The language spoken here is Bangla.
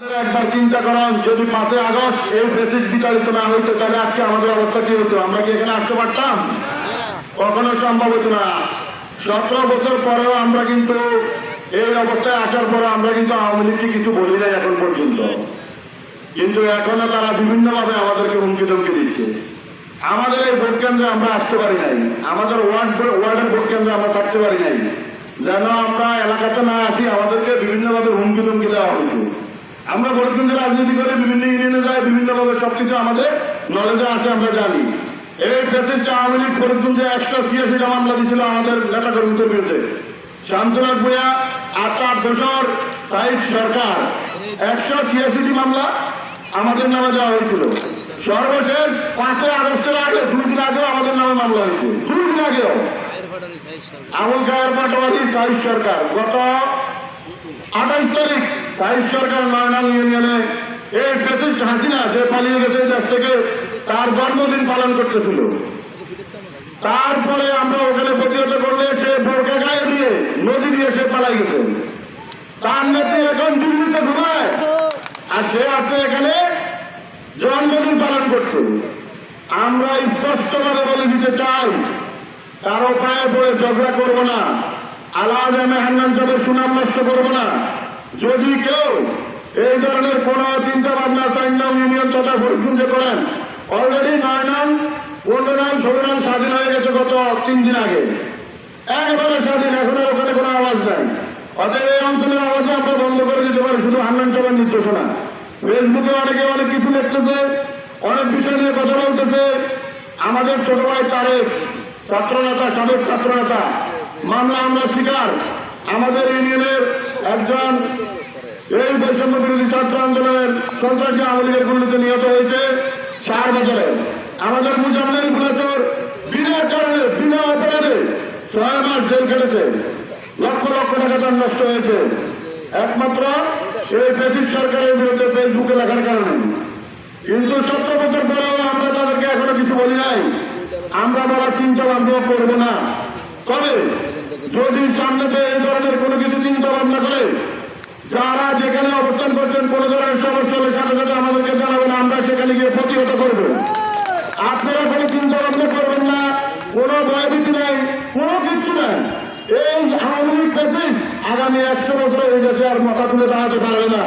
একবার চিন্তা করেন, যদি পাঁচই আগস্ট এই ফেসিস বিতাড়িত না হইতো, তাহলে আজকে আমাদের অবস্থা কি হতো? আমরা কি এখানে আসতে পারতাম? কখনো সম্ভব হতো না। সতেরো বছর পরেও আমরা কিন্তু এই অবস্থায় আসার পরে আমরা কিন্তু আওয়ামী লীগকে কিছু বলি নাই এখন পর্যন্ত। কিন্তু এখনও তারা বিভিন্নভাবে আমাদেরকে হুমকি ধমকি দিচ্ছে। আমাদের এই ভোট কেন্দ্রে আমরা আসতে পারি নাই। আমাদের ওয়ার্ড ওয়ার্ডের ভোট কেন্দ্রে আমরা থাকতে পারি নাই। যেন আমরা এলাকাতে না আসি, আমাদেরকে বিভিন্নভাবে হুমকি ধমকি দেওয়া হয়েছে। আমরা কেন্দ্রে রাজনীতি করে বিভিন্ন ইউনিয়নে যাই, বিভিন্নভাবে সবকিছু আমাদের নলেজে আছে, আমরা জানি। এই প্রেসিডেন্ট আওয়ামী লীগ ফরিদগঞ্জে একশো ছিয়াশিটা মামলা দিয়েছিল আমাদের নেতা কর্মীদের বিরুদ্ধে। শামসুলার ভূয়া আট বছর সাইদ সরকার। একশো ছিয়াশিটি মামলা আমাদের নামে দেওয়া হয়েছিল। সর্বশেষ পাঁচই আগস্টের আগে, দুই দিন আগেও আমাদের নামে মামলা হয়েছে। দুই দিন আগেও। আবুল খায়ের পাটোয়ারি সাহিদ সরকার। গত আঠাশ তারিখ সাহিদ সরকার নয়নাং ইউনিয়নে এই প্রেসিডেন্ট হাসিনা যে পালিয়ে গেছে দেশ থেকে, তার জন্মদিন পালন করতেছিল। তারপরে আমরা ওখানে প্রতিহত করলে সে বোরকা গায়ে দিয়ে নদী দিয়ে সে পালাই গেছে। তার নেত্রী এখন দিল্লিতে ঘুমায়। আর সে আছে এখানে জন্মদিন পালন করতে। আমরা স্পষ্টভাবে বলে দিতে চাই, কারও পায়ে পড়ে ঝগড়া করব না। আলাদা সাহেবের সুনাম নষ্ট করব না। যদি কেউ এই ধরনের কোন চিন্তা ভাবনা চার নাম ইউনিয়ন তথা পরিশুদ্ধ করেন অলরেডি নয় নাম পনেরো নাম ষোলো নাম স্বাধীন হয়ে গেছে গত তিন দিন আগে। একেবারে স্বাধীন এখন আর ওখানে কোনো আওয়াজ নাই। অতএব এই অঞ্চলের আওয়াজে আমরা বন্ধ করে দিতে পারি, শুধু হান্নান সবার নির্দেশনা। ফেসবুকে অনেকে অনেক কিছু লিখতেছে, অনেক বিষয় নিয়ে কথা বলতেছে। আমাদের ছোট ভাই তারেক, ছাত্রনেতা, সাবেক ছাত্রনেতা, মামলা আমরা শিকার। আমাদের ইউনিয়নের একজন এই বৈষম্য বিরোধী ছাত্র আন্দোলনের সন্ত্রাসী আওয়ামী লীগের গুলিতে নিহত হয়েছে চার বছরে। আমাদের মুজাম্মেল গুলাচর বিনা কারণে, বিনা অপরাধে ছয় মাস জেল কেটেছে লক্ষ লক্ষ টাকা তার নষ্ট হয়েছে। একমাত্র এই ব্রিটিশ সরকারের বিরুদ্ধে ফেসবুকে লেখার কারণে। কিন্তু সতেরো বছর পরেও আমরা তাদেরকে এখনও কিছু বলি নাই। আমরা বলা চিন্তা ভাবনা করব না। তবে যদি সামনেতে এই ধরনের কোনো কিছু চিন্তা ভাবনা করে, যারা যেখানে অবস্থান করছেন, কোন ধরনের সমস্যা হলে সাথে সাথে আমাদেরকে জানাবেন, আমরা সেখানে গিয়ে প্রতিহত করব। আপনারা কোনো চিন্তা ভাবনা করবেন না, কোনো ভয়ভীতি নাই, কোনো কিচ্ছু নাই। এই আওয়ামী লীগ আগামী একশো বছরে এই দেশে আর মাথা তুলে দাঁড়াতে পারবে না।